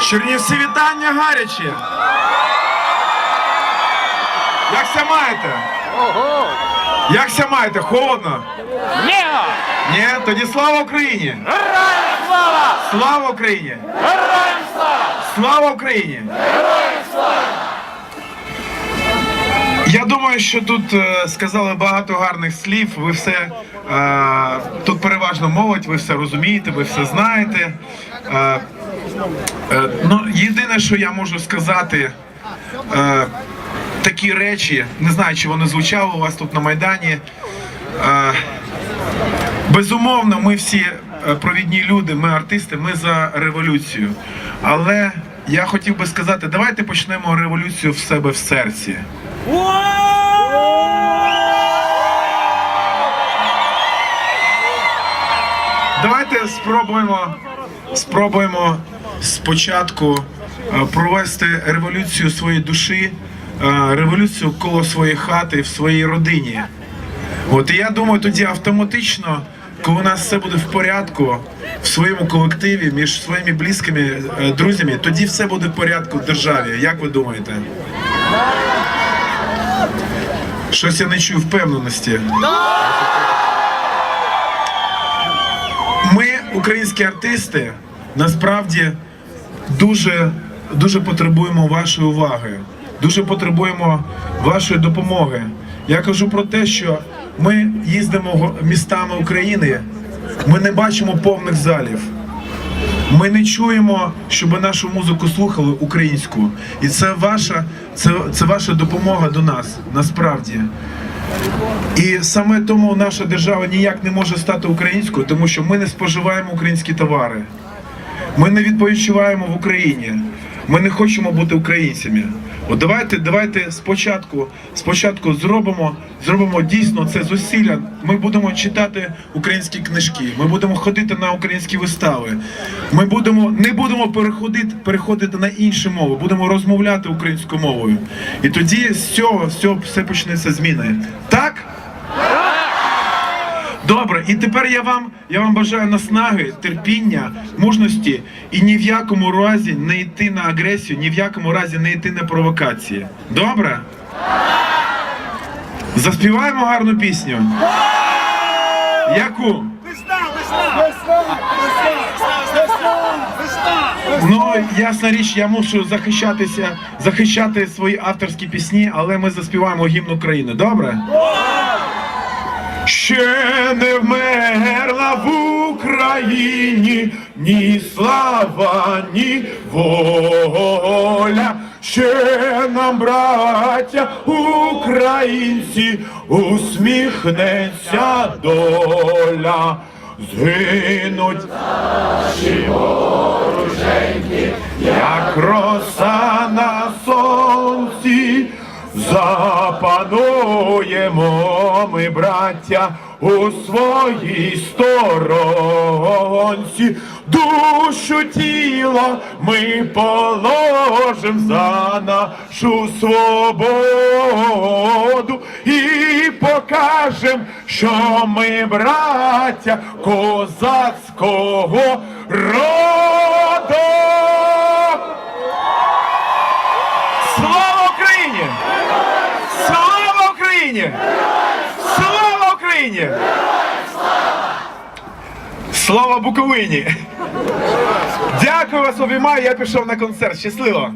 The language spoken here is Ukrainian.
Чернівці вітання гарячі. Як ся маєте? Як ся маєте? Холодно? Ні! Ні? Тоді слава Україні! Героям слава! Слава Україні! Героям слава! Слава Україні! Я думаю, що тут е, сказали багато гарних слів. Ви все е, тут переважно молодь, ви все розумієте, ви все знаєте. Е, ну, єдине, що я можу сказати, е, такі речі, не знаю, чи вони звучали у вас тут на Майдані. Е, Безумовно, ми всі е, провідні люди, ми артисти, ми за революцію. Але я хотів би сказати, давайте почнемо революцію в себе в серці. Давайте спробуємо, спробуємо спочатку е, провести революцію своєї душі, е, революцію коло своєї хати в своїй родині. От і я думаю, тоді автоматично, коли у нас все буде в порядку в своєму колективі, між своїми близькими е, друзями, тоді все буде в порядку в державі. Як ви думаєте? Щось я не чую впевненості. Ми, українські артисти, насправді дуже, дуже потребуємо вашої уваги, дуже потребуємо вашої допомоги. Я кажу про те, що ми їздимо містами України, ми не бачимо повних залів. Ми не чуємо, щоб нашу музику слухали українську. І це ваша, це, це ваша допомога до нас, насправді. І саме тому наша держава ніяк не може стати українською, тому що ми не споживаємо українські товари. Ми не відпочиваємо в Україні. Ми не хочемо бути українцями. От давайте, давайте спочатку, спочатку зробимо, зробимо дійсно це зусилля. Ми будемо читати українські книжки, ми будемо ходити на українські вистави. Ми будемо не будемо переходити, переходити на інші мови, будемо розмовляти українською мовою. І тоді з цього, з цього все почнеться зміни. Так? Добре, і тепер я вам, я вам бажаю наснаги, терпіння, мужності і ні в якому разі не йти на агресію, ні в якому разі не йти на провокації. Добре? Заспіваємо гарну пісню. Яку? Ну, ясна річ, я мушу захищатися, захищати свої авторські пісні, але ми заспіваємо гімн України. Добре? Ще не вмерла в Україні ні слава, ні воля. Ще нам, браття, українці, усміхнеться доля. Згинуть наші вороженьки, як роса на сонці. Запануємо ми, браття, у своїй сторонці, душу тіла ми положим за нашу свободу і покажем, що ми браття козацького роду. Слава Україні! Слава Україні! Слава Буковині! Дякую вас, обіймаю. Я пішов на концерт. Щасливо!